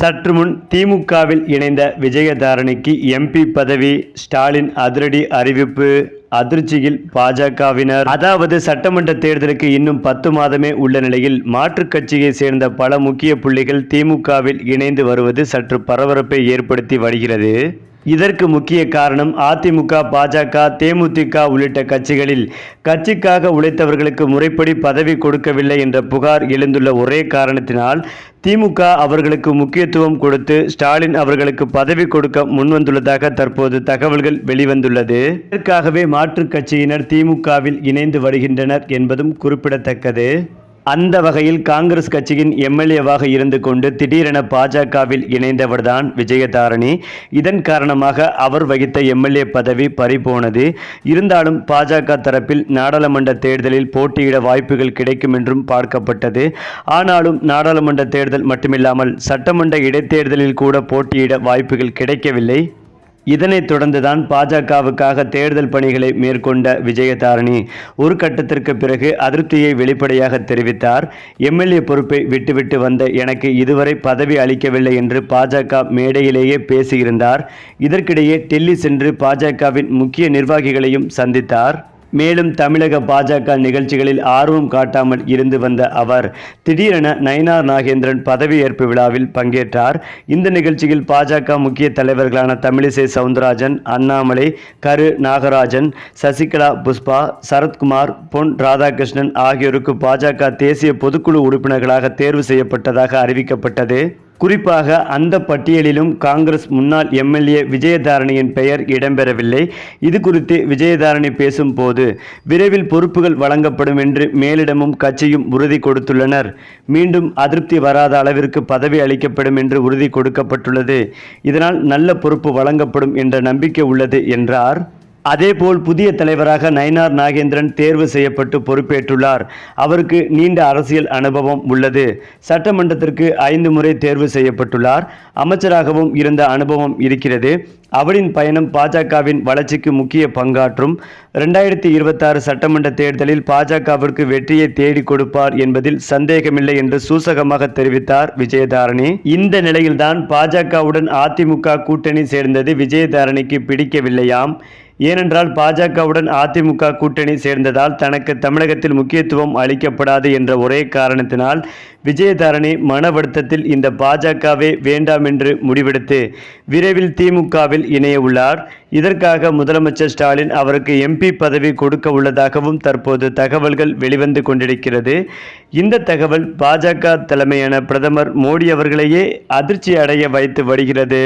சற்று முன் திமுகவில் இணைந்த விஜயதாரணிக்கு எம்பி பதவி ஸ்டாலின் அதிரடி அறிவிப்பு அதிர்ச்சியில் பாஜகவினர். அதாவது சட்டமன்ற தேர்தலுக்கு இன்னும் பத்து மாதமே உள்ள நிலையில் மாற்றுக் கட்சியை சேர்ந்த பல முக்கிய புள்ளிகள் திமுகவில் இணைந்து வருவது சற்று பரபரப்பை ஏற்படுத்தி வருகிறது. இதற்கு முக்கிய காரணம் அதிமுக பாஜக தேமுதிக உள்ளிட்ட கட்சிகளில் கட்சிக்காக உழைத்தவர்களுக்கு முறைப்படி பதவி கொடுக்கவில்லை என்ற புகார் எழுந்துள்ள ஒரே காரணத்தினால் திமுக அவர்களுக்கு முக்கியத்துவம் கொடுத்து ஸ்டாலின் அவர்களுக்கு பதவி கொடுக்க முன்வந்துள்ளதாக தற்போது தகவல்கள் வெளிவந்துள்ளது. இதற்காகவே மாற்றுக் கட்சியினர் திமுகவில் இணைந்து வருகின்றனர் என்பதும் குறிப்பிடத்தக்கது. அந்த வகையில் காங்கிரஸ் கட்சியின் எம்எல்ஏவாக இருந்து கொண்டு திடீரென பாஜகவில் இணைந்தவர்தான் விஜயதாரணி. இதன் காரணமாக அவர் வகித்த எம்எல்ஏ பதவி பறிபோனது. இருந்தாலும் பாஜக தரப்பில் நாடாளுமன்ற தேர்தலில் போட்டியிட வாய்ப்புகள் கிடைக்கும் என்றும் பார்க்கப்பட்டது. ஆனாலும் நாடாளுமன்ற தேர்தல் மட்டுமில்லாமல் சட்டமன்ற இடைத்தேர்தலில் கூட போட்டியிட வாய்ப்புகள் கிடைக்கவில்லை. இதனைத் தொடர்ந்துதான் பாஜகவுக்காக தேர்தல் பணிகளை மேற்கொண்ட விஜயதாரணி ஒரு கட்டத்திற்கு பிறகு அதிருப்தியை வெளிப்படையாக தெரிவித்தார். எம்எல்ஏ பொறுப்பை விட்டுவிட்டு வந்த எனக்கு இதுவரை பதவி அளிக்கவில்லை என்று பாஜக மேடையிலேயே பேசியிருந்தார். இதற்கிடையே டெல்லி சென்று பாஜகவின் முக்கிய நிர்வாகிகளையும் சந்தித்தார். மேலும் தமிழக பாஜக நிகழ்ச்சிகளில் ஆர்வம் காட்டாமல் இருந்து வந்த அவர் திடீரென நயினார் நாகேந்திரன் பதவியேற்பு விழாவில் பங்கேற்றார். இந்த நிகழ்ச்சியில் பாஜக முக்கிய தலைவர்களான தமிழிசை சவுந்தரராஜன் அண்ணாமலை கரு நாகராஜன் சசிகலா புஷ்பா சரத்குமார் பொன் ராதாகிருஷ்ணன் ஆகியோருக்கு பாஜக தேசிய பொதுக்குழு உறுப்பினர்களாக தேர்வு செய்யப்பட்டதாக அறிவிக்கப்பட்டது. குறிப்பாக அந்த பட்டியலிலும் காங்கிரஸ் முன்னாள் எம்எல்ஏ விஜயதாரணியின் பெயர் இடம்பெறவில்லை. இது குறித்து விஜயதாரணி பேசும்போது விரைவில் பொறுப்புகள் வழங்கப்படும் என்று மேலிடமும் கட்சியும் உறுதி கொடுத்துள்ளனர். மீண்டும் அதிருப்தி வராத அளவிற்கு பதவி அளிக்கப்படும் என்று உறுதி கொடுக்கப்பட்டுள்ளது. இதனால் நல்ல பொறுப்பு வழங்கப்படும் என்ற நம்பிக்கை உள்ளது என்றார். அதேபோல் புதிய தலைவராக நயினார் நாகேந்திரன் தேர்வு செய்யப்பட்டு பொறுப்பேற்றுள்ளார். அவருக்கு நீண்ட அரசியல் அனுபவம் உள்ளது. சட்டமன்றத்திற்கு ஐந்து முறை தேர்வு செய்யப்பட்டுள்ளார். அமைச்சராகவும் இருந்த அனுபவம் இருக்கிறது. அவரின் பயணம் பாஜகவின் வளர்ச்சிக்கு முக்கிய பங்காற்றும். ரெண்டாயிரத்தி இருபத்தாறு சட்டமன்ற தேர்தலில் பாஜகவிற்கு வெற்றியை தேடி கொடுப்பார் என்பதில் சந்தேகமில்லை என்று சூசகமாக தெரிவித்தார் விஜயதாரணி. இந்த நிலையில்தான் பாஜகவுடன் அதிமுக கூட்டணி சேர்ந்தது விஜயதாரணிக்கு பிடிக்கவில்லையாம். ஏனென்றால் பாஜகவுடன் அதிமுக கூட்டணி சேர்ந்ததால் தனக்கு தமிழகத்தில் முக்கியத்துவம் அளிக்கப்படாது என்ற ஒரே காரணத்தினால் விஜயதாரணி மன வருத்தத்தில் இந்த பாஜகவே வேண்டாம் என்று முடிவெடுத்து விரைவில் திமுகவில் இணைய உள்ளார். இதற்காக முதலமைச்சர் ஸ்டாலின் அவருக்கு எம்பி பதவி கொடுக்க உள்ளதாகவும் தற்போது தகவல்கள் வெளிவந்து கொண்டிருக்கிறது. இந்த தகவல் பாஜக தலைமையான பிரதமர் மோடி அவர்களையே அதிர்ச்சி அடைய வைத்து வருகிறது.